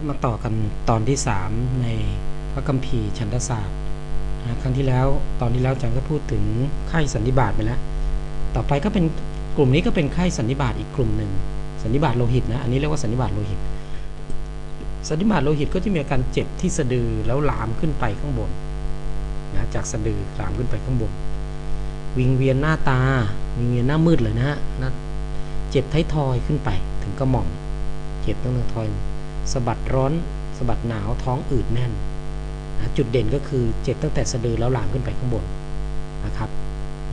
ครับมาต่อกันตอนที่ 3 ในพระคัมภีร์ชันทศาสตร์นะครั้งที่แล้วตอนที่แล้วอาจารย์ก็พูดถึงไข้สันนิบาตไปแล้ว ต่อไปก็เป็นกลุ่มนี้ก็เป็นไข้สันนิบาตอีกกลุ่มหนึ่งสันนิบาตโลหิตนะอันนี้เรียกว่าสันนิบาตโลหิต สันนิบาตโลหิตก็จะมีอาการเจ็บที่สะดือแล้วลามขึ้นไปข้างบนนะจากสะดือลามขึ้นไปข้างบน วิงเวียนหน้าตา วิงเวียนหน้ามืดเลยนะฮะนะเจ็บท้ายทอยขึ้นไปถึงกระหม่อมเจ็บตั้งแต่ทอย สะบัดร้อนสะบัดหนาวท้องอืดแน่น จุดเด่นก็คือเจ็บตั้งแต่สะดือแล้วลามขึ้นไปข้างบนนะครับ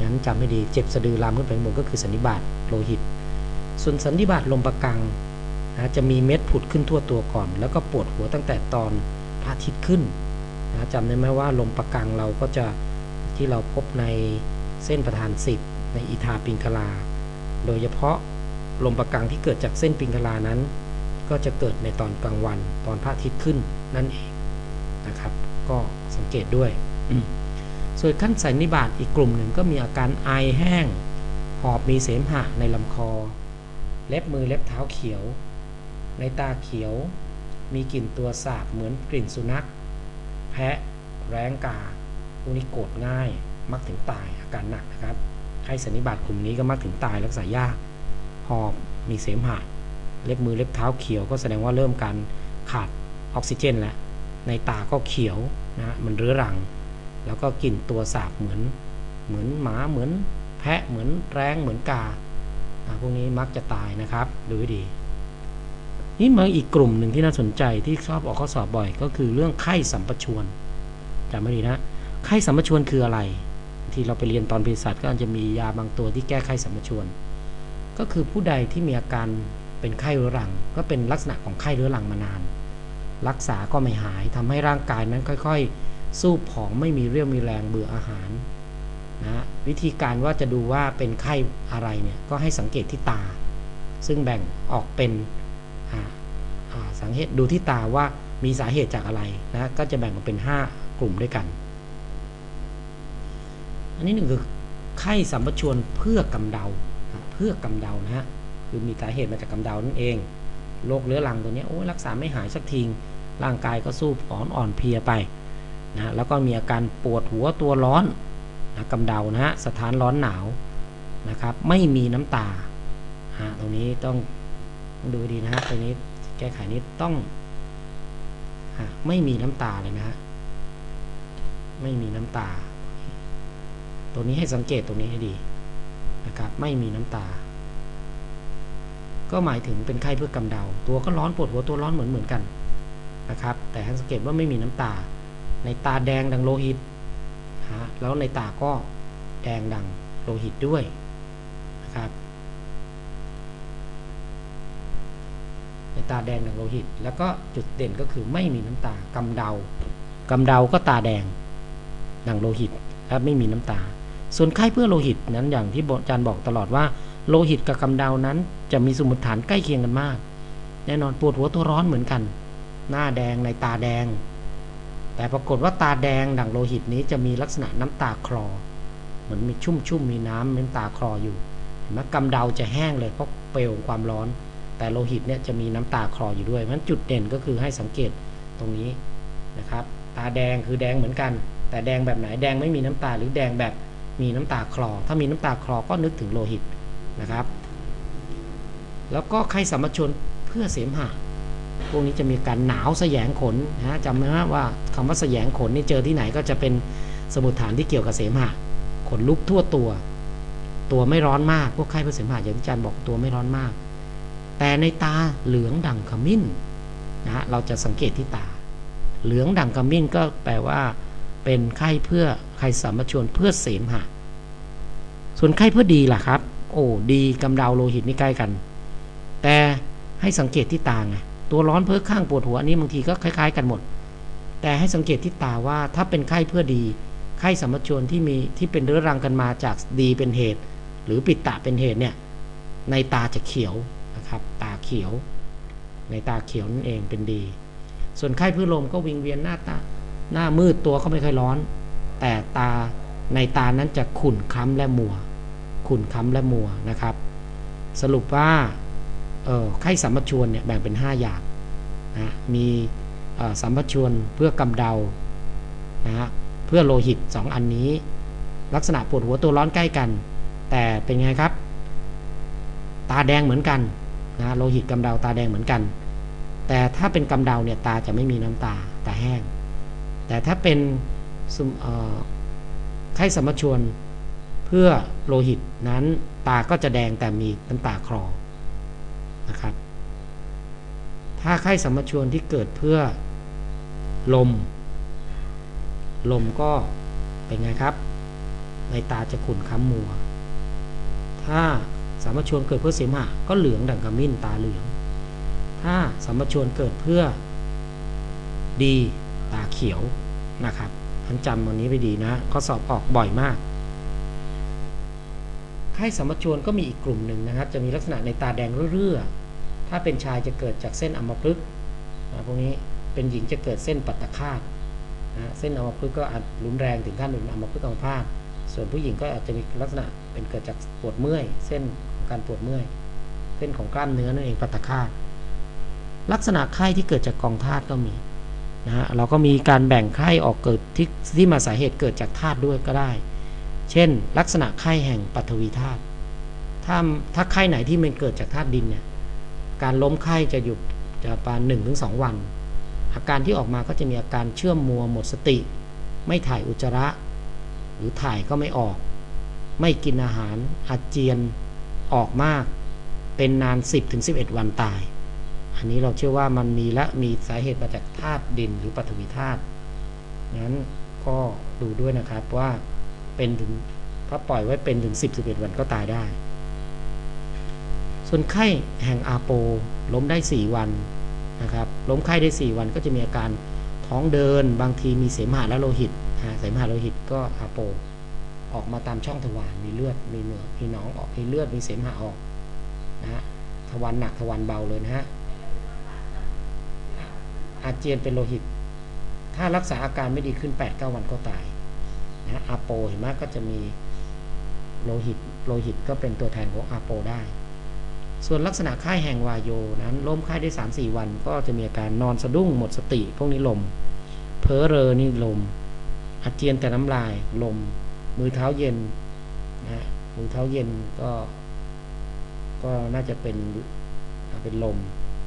งั้นจำไม่ดีเจ็บสะดือลามขึ้นไปข้างบนก็คือสันนิบาตโลหิต ส่วนสันนิบาตลมประกังนะจะมีเม็ดผุดขึ้นทั่วตัวก่อน แล้วก็ปวดหัวตั้งแต่ตอนพระอาทิตย์ขึ้นนะจำได้ไหมว่าลมประกังเราก็จะที่เราพบในเส้นประธานสิบในอีธาปิงคลา โดยเฉพาะลมประกังที่เกิดจากเส้นปิงคลานั้น ก็จะเกิดในตอนกลางวันตอนพระอาทิตย์ขึ้นนั่นเองนะครับ ก็สังเกตด้วย ส่วนขั้นสันนิบาตอีกกลุ่มหนึ่งก็มีอาการไอแห้ง หอบมีเสมหะในลำคอ เล็บมือเล็บเท้าเขียว ในตาเขียว มีกลิ่นตัวสาบเหมือนกลิ่นสุนัข แพะ แร้งกาพวกนี้โกรธง่าย มักถึงตายอาการหนักนะครับไข้สันนิบาตกลุ่มนี้ก็มักถึงตายรักษายาก หอบมีเสมหะ เล็บมือเล็บเท้าเขียวก็แสดงว่าเริ่มการขาดออกซิเจนแล้วในตาก็เขียวนะมันเรื้อรัง แล้วก็กลิ่นตัวสาบเหมือนเหมือนหมาเหมือนแพะเหมือนแร้งเหมือนกาพวกนี้มักจะตายนะครับดูให้ดี นี่มาอีกกลุ่มหนึ่งที่น่าสนใจที่ชอบออกข้อสอบบ่อย ก็คือเรื่องไข้สัมปชวนจำไม่ดีนะไข้สัมปชวนคืออะไร ที่เราไปเรียนตอนเภสัชก็จะมียาบางตัวที่แก้ไข้สัมปชวน ก็คือผู้ใดที่มีอาการ เป็นไข้เรื้อรัง ก็เป็นลักษณะของไข้เรื้อรังมานาน รักษาก็ไม่หายทำให้ร่างกายนั้นค่อยๆ สู้ผองไม่มีเรี่ยวมีแรงเบื่ออาหารนะวิธีการว่าจะดูว่าเป็นไข้อะไรเนี่ยก็ให้สังเกตที่ตา ซึ่งแบ่งออกเป็นสังเกตดูที่ตาว่ามีสาเหตุจากอะไรนะก็จะแบ่งออกเป็น 5 กลุ่มด้วยกัน อันนี้หนึ่งคือไข้สัมปชวนเพื่อกำเดาเพื่อกำเดานะฮะ คือมีสาเหตุมาจากกำเดานั่นเองโรคเรื้อรังตัวนี้โอ้รักษาไม่หายสักทีร่างกายก็สู้ผอมอ่อนเพลียไปนะแล้วก็มีอาการปวดหัวตัวร้อนนะกำเดานะฮะสถานร้อนหนาวนะครับ ไม่มีน้ำตาฮะตรงนี้ต้องดูดีนะฮะตรงนี้แก้ไขนี้ต้องฮะไม่มีน้ำตาเลยนะฮะไม่มีน้ำตา ตัวนี้ให้สังเกตตรงนี้ให้ดีนะครับ ไม่มีน้ำตา ก็หมายถึงเป็นไข้เพื่อกำเดา ตัวก็ร้อนปวดหัวตัวร้อนเหมือนเหมือนกันนะครับ แต่ให้สังเกตว่าไม่มีน้ำตา ในตาแดงดังโลหิตฮะแล้วในตาก็แดงดังโลหิตด้วยนะครับ ในตาแดงดังโลหิต แล้วก็จุดเด่นก็คือไม่มีน้ำตากำเดากำเดาก็ตาแดงดังโลหิตและไม่มีน้ำตา ส่วนไข้เพื่อโลหิตนั้นอย่างที่อาจารย์บอกตลอดว่าโลหิตกับกำเดานั้น จะมีสมมติฐานใกล้เคียงกันมาก แน่นอนปวดหัวตัวร้อนเหมือนกัน หน้าแดงในตาแดง แต่ปรากฏว่าตาแดงดั่งโลหิตนี้จะมีลักษณะน้ำตาคลอ เหมือนมีชุ่มชุ่มมีน้ำน้ำตาคลออยู่เห็นไหมกำเดาจะแห้งเลยเพราะเปลวความร้อน แต่โลหิตเนี่ยจะมีน้ำตาคลออยู่ด้วยเพราะจุดเด่นก็คือให้สังเกตตรงนี้นะครับ ตาแดงคือแดงเหมือนกัน แต่แดงแบบไหนแดงไม่มีน้ำตาหรือแดงแบบมีน้ำตาคลอ ถ้ามีน้ำตาคลอก็นึกถึงโลหิตนะครับ แล้วก็ไข้สัมมชนเพื่อเสมหะพวกนี้จะมีการหนาวแสยงขนนะจำนะว่าคำว่าแสยงขนนี่เจอที่ไหนก็จะเป็นสมุดฐานที่เกี่ยวกับเสมหะขนลุกทั่วตัว ตัวไม่ร้อนมากพวกไข้เพื่อเสมหะอย่างที่อาจารย์บอกตัวไม่ร้อนมาก แต่ในตาเหลืองดังขมิ้นนะเราจะสังเกตที่ตา เหลืองดังขมิ้นก็แปลว่า เป็นไข้เพื่อไข้สัมมชนเพื่อเสมหะส่วนไข้เพื่อดีล่ะครับ โอ้ดีกำเดาโลหิตนี่ใกล้กัน ให้สังเกตที่ตาไงตัวร้อนเพ้อข้างปวดหัวนี้บางทีก็คล้าย ๆ กันหมด แต่ให้สังเกตที่ตาว่าถ้าเป็นไข้เพื่อดี ไข้สมชวนที่มีที่เป็นเรื้อรังกันมาจากดีเป็นเหตุ หรือปิดตาเป็นเหตุเนี่ยในตาจะเขียวนะครับ ตาเขียว ในตาเขียวนั่นเองเป็นดี ส่วนไข้พื่อลมก็วิงเวียนหน้าตาหน้ามืดตัวก็ไม่ค่อยร้อน แต่ตาในตานั้นจะขุ่นค้ำและมัว ขุ่นค้ำและมัวนะครับ สรุปว่า ไข้สัมมชวนเนี่ยแบ่งเป็น 5 อย่างนะมีสัมผัชวนเพื่อกำเดานะฮะเพื่อโลหิต 2 อันนี้ ลักษณะปวดหัวตัวร้อนใกล้กัน แต่เป็นไงครับ ตาแดงเหมือนกันนะโลหิตกำเดาตาแดงเหมือนกัน แต่ถ้าเป็นกำเดาเนี่ยตาจะไม่มีน้ำตาตาแห้ง แต่ถ้าเป็นไข้สมชวนเพื่อโลหิตนั้นตาก็จะแดงแต่มีน้ำตาคลอ นะครับ ถ้าไข้สัมมชวนที่เกิดเพื่อลม ลมก็เป็นไงครับ ในตาจะขุ่นค้ำมัว ถ้าสามชวนเกิดเพื่อเสมหะก็เหลืองดังกระมิ้นตาเหลือง ถ้าสามชวนเกิดเพื่อดีตาเขียวนะครับท่านจำวันนี้ไปดีนะข้อสอบออกบ่อยมากไข้สมชวนก็มีอีกกลุ่มหนึ่งนะครับ จะมีลักษณะในตาแดงเรื่อ ถ้าเป็นชายจะเกิดจากเส้นอัมพฤกษ์พวกนี้เป็นหญิงจะเกิดเส้นปัตตคาตนะเส้นอัมพฤกษ์ก็อาจรุนแรงถึงขั้นเป็นอัมพฤกษ์อัมพาตส่วนผู้หญิงก็อาจจะมีลักษณะเป็นเกิดจากปวดเมื่อย เส้นการปวดเมื่อย เส้นของกล้ามเนื้อนั่นเองปัตตคาตลักษณะไข้ที่เกิดจากกองธาตุก็มีนะฮะเราก็มีการแบ่งไข้ออกเกิดที่ที่มาสาเหตุเกิดจากธาตุด้วยก็ได้ เช่น ลักษณะไข้แห่งปัทวีธาตุถ้าถ้าไข้ไหนที่มันเกิดจากธาตุดินเนี่ย การล้มไข้จะอยู่จะประมาณหนึ่งถึงสองวัน อาการที่ออกมาก็จะมีอาการเชื่อมมัวหมดสติ ไม่ถ่ายอุจจาระ หรือถ่ายก็ไม่ออก ไม่กินอาหาร อาเจียนออกมาก เป็นนาน 10-11 วันตาย อันนี้เราเชื่อว่ามันมีและมีสาเหตุมาจากธาตุดินหรือปฐวีธาตุงั้นก็ดูด้วยนะครับว่าเป็นถึงถ้าปล่อยไว้เป็นถึง 10 11 วันก็ตายได้ ส่วนไข้แห่งอาโปล้มได้ 4 วันนะครับล้มไข้ได้ 4 วันก็จะมีอาการท้องเดิน บางทีมีเสมหะและโลหิตเสมหะโลหิตก็อาโป ออกมาตามช่องทวารมีเลือดมีเนื้อมีหนองออกมีเลือดมีเสมหะออกนะฮะทวารหนักทวารเบาเลยนะฮะอาเจียนเป็นโลหิต ถ้ารักษาอาการไม่ดีขึ้น 8-9 วันก็ตายนะอาโปเห็นไหมก็จะมีโลหิตโลหิตก็เป็นตัวแทนของอาโปได้ ส่วนลักษณะไข้แห่งวายโยนั้นล้มไข้ได้ 3-4 วัน ก็จะมีอาการนอนสะดุ้งหมดสติ พวกนี้ลม เพ้อเรอนี่ลม อาเจียนแต่น้ำลายลม มือเท้าเย็นนะมือเท้าเย็นก็ ก็น่าจะเป็นเป็นลม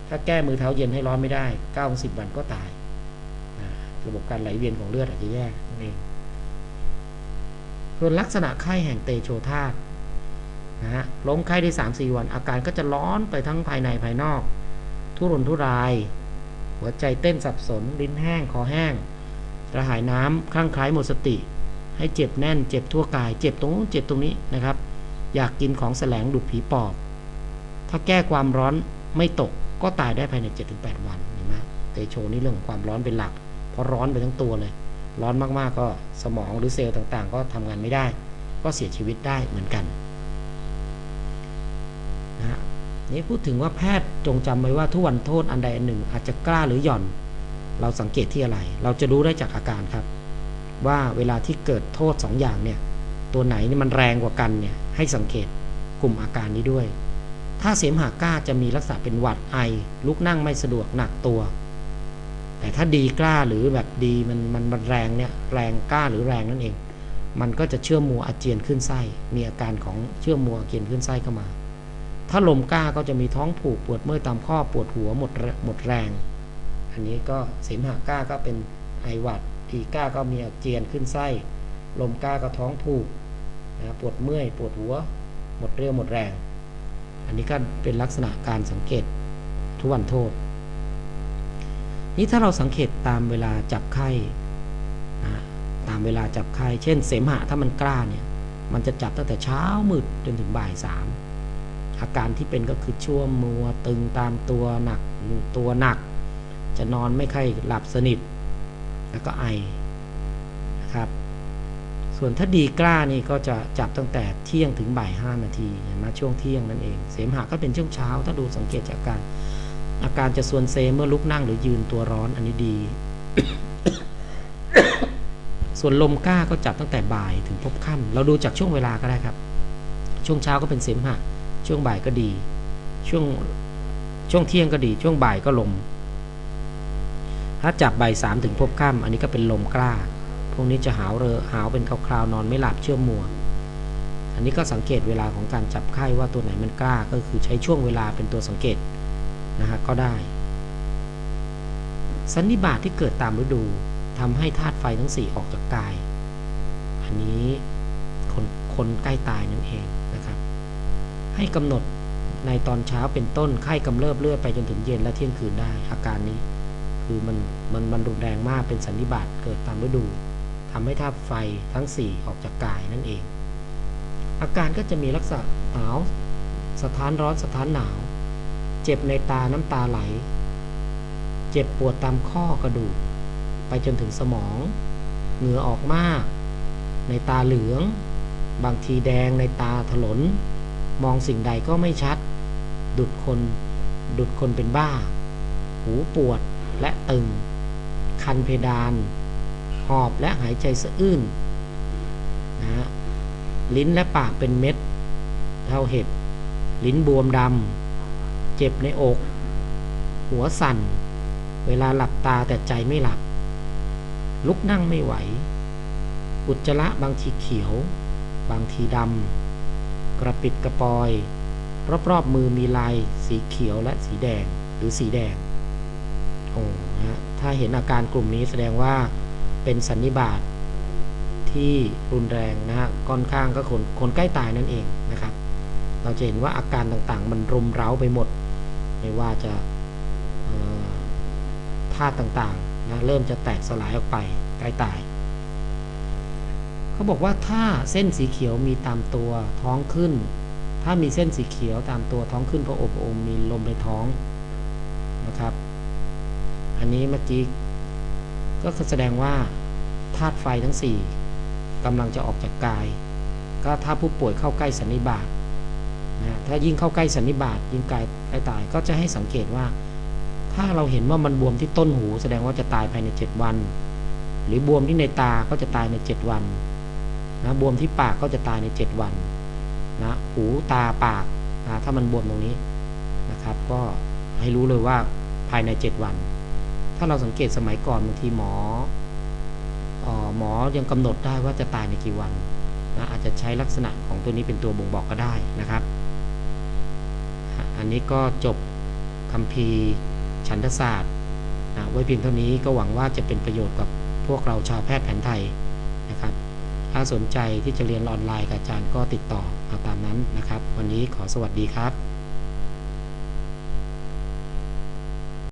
ถ้าแก้มือเท้าเย็นให้ร้อนไม่ได้9ก้าสิบวันก็ตายระบบการไหลเวียนของเลือดอาจจะแย่นั่นเองส่วนลักษณะไข้แห่งเตโชธาต นะฮะล้มไข้ได้สามสี่วัน อาการก็จะร้อนไปทั้งภายในภายนอก ทุรนทุราย หัวใจเต้นสับสน ลิ้นแห้ง คอแห้งกระหายน้ำคลั่งคล้ายหมดสติ ให้เจ็บแน่น เจ็บทั่วกาย เจ็บตรงนู้นเจ็บตรงนี้นะครับ อยากกินของแสลงดุดผีปอบ ถ้าแก้ความร้อนไม่ตกก็ตายได้ภายใน 7-8 วันเห็นไหมเตโชนี่เรื่องของความร้อนเป็นหลัก เพราะร้อนไปทั้งตัวเลย ร้อนมากๆก็สมองหรือเซลล์ต่างๆ ก็ทำงานไม่ได้ ก็เสียชีวิตได้เหมือนกัน นะนี่พูดถึงว่าแพทย์จงจำไว้ว่าทุกวันโทษอันใดอันหนึ่ง อาจจะกล้าหรือหย่อน เราสังเกตที่อะไร เราจะรู้ได้จากอาการครับ ว่าเวลาที่เกิดโทษ2ออย่างเนี่ยตัวไหนนี่มันแรงกว่ากันเนี่ยให้สังเกตกลุ่มอาการนี้ด้วย ถ้าเสมหะก้าจะมีลักษณะเป็นหวัดไอ ลุกนั่งไม่สะดวกหนักตัว แต่ถ้าดีกล้าหรือแบบดีมันมันมันแรงเนี่ยแรงกล้าหรือแรงนั่นเอง มันก็จะเชื่อมัวอาเจียนขึ้นไส้มีอาการของเชื่อมัวอาเจียนขึ้นไส้เข้ามา ถ้าลมกล้าก็จะมีท้องผูกปวดเมื่อยตามข้อปวดหัวหมดหมดแรง อันนี้ก็เสมหะกล้าก็เป็นไอหวัดทีก้าก็มีอาเจียนขึ้นไส้ ลมกล้าก็ท้องผูกนะปวดเมื่อยปวดหัว หมดเรี่ยวหมดแรง อันนี้ก็เป็นลักษณะการสังเกตทุวันโทษ นี่ถ้าเราสังเกตตามเวลาจับไข้นะตามเวลาจับไข้ เช่น เสมหะถ้ามันกล้าเนี่ย มันจะจับตั้งแต่เช้ามืดจนถึงบ่ายสาม อาการที่เป็นก็คือช่วมัวตึงตามตัวหนักตัวหนัก จะนอนไม่ค่อยหลับสนิท แล้วก็ไอนะครับ ส่วนถ้าดีกล้านี่ก็จะจับตั้งแต่เที่ยงถึงบ่ายห้านาทีเห็นไหมช่วงเที่ยงนั่นเอง เสมหะก็เป็นช่วงเช้า ถ้าดูสังเกตจากการอาการจะส่วนเซเมื่อลุกนั่งหรือยืนตัวร้อนอันนี้ดี ส่วนลมกล้าก็จับตั้งแต่บ่ายถึงพบค่ำเราดูจากช่วงเวลาก็ได้ครับ ช่วงเช้าก็เป็นเสมหะ ช่วงบ่ายก็ดี ช่วงช่วงเที่ยงก็ดี ช่วงบ่ายก็ลม ถ้าจับใบายสามถึงพบค่ำอันนี้ก็เป็นลมกล้า พวกนี้จะหาวเรอหาวเป็นคราวๆนอนไม่หลับเชื่อมมัว อันนี้ก็สังเกตเวลาของการจับไข้ว่าตัวไหนมันกล้าก็คือใช้ช่วงเวลาเป็นตัวสังเกตนะฮะก็ได้ สันนิบาตที่เกิดตามฤดูทำให้ธาตุไฟทั้ง4ออกจากกาย อันนี้คนคนใกล้ตายนั่นเอง ให้กำหนดในตอนเช้าเป็นต้นไข้กำเริบเลือดไปจนถึงเย็นและเที่ยงคืนได้ อาการนี้ คือมันมันมันรุนแรงมากเป็นสันนิบาตเกิดตามฤดูทำให้ธาตุไฟทั้ง 4 ออกจากกายนั่นเอง อาการก็จะมีลักษณะหนาวสถานร้อนสถานหนาว เจ็บในตาน้ำตาไหล เจ็บปวดตามข้อกระดูก ไปจนถึงสมอง เหงื่อออกมาก ในตาเหลือง บางทีแดงในตาถลน มองสิ่งใดก็ไม่ชัด ดุดคน ดุดคนเป็นบ้า หูปวดและตึง คันเพดาน หอบและหายใจสะอื้นนะฮะลิ้นและปากเป็นเม็ด เท่าเห็บลิ้นบวมดำ เจ็บในอก หัวสั่น เวลาหลับตาแต่ใจไม่หลับ ลุกนั่งไม่ไหว อุจจาระบางทีเขียว บางทีดำ กระปิดกระปอย รอบๆมือมีลายสีเขียวและสีแดงหรือสีแดงโอ้ฮะถ้าเห็นอาการกลุ่มนี้แสดงว่าเป็นสันนิบาตที่รุนแรงนะฮะค่อนข้างก็คนคนใกล้ตายนั่นเองนะครับ เราจะเห็นว่าอาการต่างๆ มันรุมเร้าไปหมด ไม่ว่าจะเอ่อธาตุต่างๆนะเริ่มจะแตกสลายออกไปใกล้ตาย เขาบอกว่าถ้าเส้นสีเขียวมีตามตัวท้องขึ้น ถ้ามีเส้นสีเขียวตามตัวท้องขึ้นพระอบอมมีลมในท้องนะครับ อันนี้เมื่อกี้ก็แสดงว่าธาตุไฟทั้ง 4กำลังจะออกจากกาย ก็ถ้าผู้ป่วยเข้าใกล้สันนิบาตนะถ้ายิ่งเข้าใกล้สันนิบาตยิ่งกล้ใกล้ตายก็จะให้สังเกตว่า ถ้าเราเห็นว่ามันบวมที่ต้นหู แสดงว่าจะตายภายใน 7 วัน หรือบวมที่ในตาก็จะตายใน 7 วัน นะบวมที่ปากก็จะตายใน 7 วันนะหูตาปากนะถ้ามันบวมตรงนี้นะครับ ก็ให้รู้เลยว่าภายใน 7 วัน ถ้าเราสังเกตสมัยก่อนบางทีหมอออหมอยังกำหนดได้ว่าจะตายในกี่วันนะอาจจะใช้ลักษณะของตัวนี้เป็นตัวบ่งบอกก็ได้นะครับ อันนี้ก็จบคำพีร์ฉันทศาสตร์นะไว้เพียงเท่านี้ก็หวังว่าจะเป็นประโยชน์กับพวกเราชาวแพทย์แผนไทย ถ้าสนใจที่จะเรียนออนไลน์กับอาจารย์ก็ติดต่อาตามนั้นนะครับ วันนี้ขอสวัสดีครับ